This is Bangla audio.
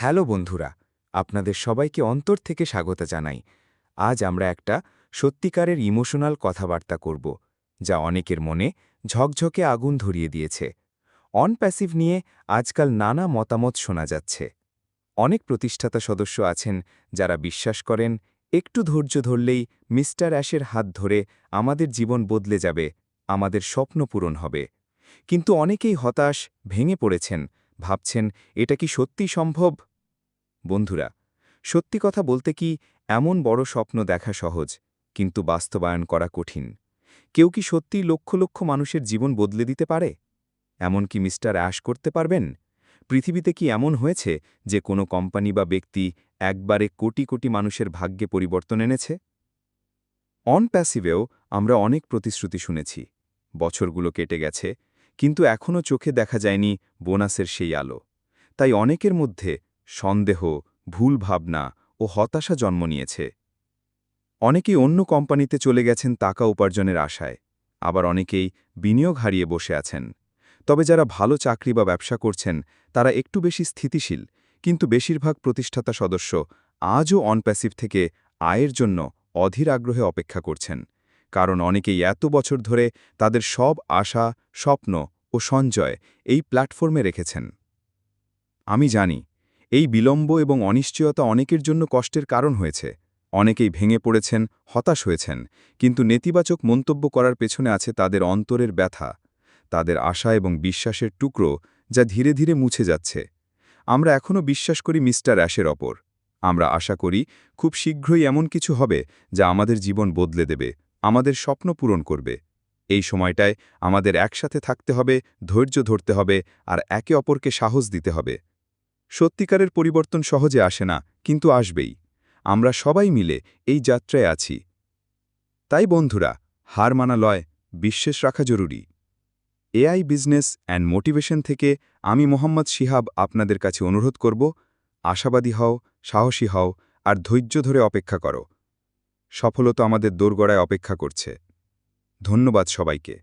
হ্যালো বন্ধুরা, আপনাদের সবাইকে অন্তর থেকে স্বাগত জানাই। আজ আমরা একটা সত্যিকারের ইমোশনাল কথাবার্তা করব, যা অনেকের মনে ঝকঝকে আগুন ধরিয়ে দিয়েছে। অন প্যাসিভ নিয়ে আজকাল নানা মতামত শোনা যাচ্ছে। অনেক প্রতিষ্ঠাতা সদস্য আছেন যারা বিশ্বাস করেন, একটু ধৈর্য ধরলেই মিস্টার অ্যাশের হাত ধরে আমাদের জীবন বদলে যাবে, আমাদের স্বপ্ন পূরণ হবে। কিন্তু অনেকেই হতাশ, ভেঙে পড়েছেন, ভাবছেন এটা কি সত্যি সম্ভব? বন্ধুরা, সত্যি কথা বলতে কি এমন বড় স্বপ্ন দেখা সহজ, কিন্তু বাস্তবায়ন করা কঠিন। কেউ কি সত্যিই লক্ষ লক্ষ মানুষের জীবন বদলে দিতে পারে? এমন কি মিস্টার অ্যাশ করতে পারবেন? পৃথিবীতে কি এমন হয়েছে যে কোনো কোম্পানি বা ব্যক্তি একবারে কোটি কোটি মানুষের ভাগ্যে পরিবর্তন এনেছে? অন প্যাসিভেও আমরা অনেক প্রতিশ্রুতি শুনেছি, বছরগুলো কেটে গেছে, কিন্তু এখনও চোখে দেখা যায়নি বোনাসের সেই আলো। তাই অনেকের মধ্যে সন্দেহ ভুল ভাবনা ও হতাশা জন্ম নিয়েছে। অনেকেই অন্য কোম্পানিতে চলে গেছেন টাকা উপার্জনের আশায়, আবার অনেকেই বিনিয়োগ হারিয়ে বসে আছেন। তবে যারা ভালো চাকরি বা ব্যবসা করছেন, তারা একটু বেশি স্থিতিশীল, কিন্তু বেশিরভাগ প্রতিষ্ঠাতা সদস্য আজও অনপ্যাসিভ থেকে আয়ের জন্য অধীর আগ্রহে অপেক্ষা করছেন, কারণ অনেকেই এত বছর ধরে তাদের সব আশা, স্বপ্ন ও সঞ্চয় এই প্ল্যাটফর্মে রেখেছেন। আমি জানি এই বিলম্ব এবং অনিশ্চয়তা অনেকের জন্য কষ্টের কারণ হয়েছে। অনেকেই ভেঙে পড়েছেন, হতাশ হয়েছেন, কিন্তু নেতিবাচক মন্তব্য করার পেছনে আছে তাদের অন্তরের ব্যথা, তাদের আশা এবং বিশ্বাসের টুকরো যা ধীরে ধীরে মুছে যাচ্ছে। আমরা এখনও বিশ্বাস করি মিস্টার অ্যাশের অপর আমরা আশা করি খুব শীঘ্রই এমন কিছু হবে যা আমাদের জীবন বদলে দেবে, আমাদের স্বপ্ন পূরণ করবে। এই সময়টায় আমাদের একসাথে থাকতে হবে, ধৈর্য ধরতে হবে, আর একে অপরকে সাহস দিতে হবে। সত্যিকারের পরিবর্তন সহজে আসে না, কিন্তু আসবেই। আমরা সবাই মিলে এই যাত্রায় আছি। তাই বন্ধুরা, হার মানা লয়, বিশ্বাস রাখা জরুরি। এআই বিজনেস অ্যান্ড মোটিভেশন থেকে আমি মোহাম্মদ শিহাব আপনাদের কাছে অনুরোধ করব, আশাবাদী হও, সাহসী হও, আর ধৈর্য ধরে অপেক্ষা করো। সফলতা আমাদের দোরগড়ায় অপেক্ষা করছে। ধন্যবাদ সবাইকে।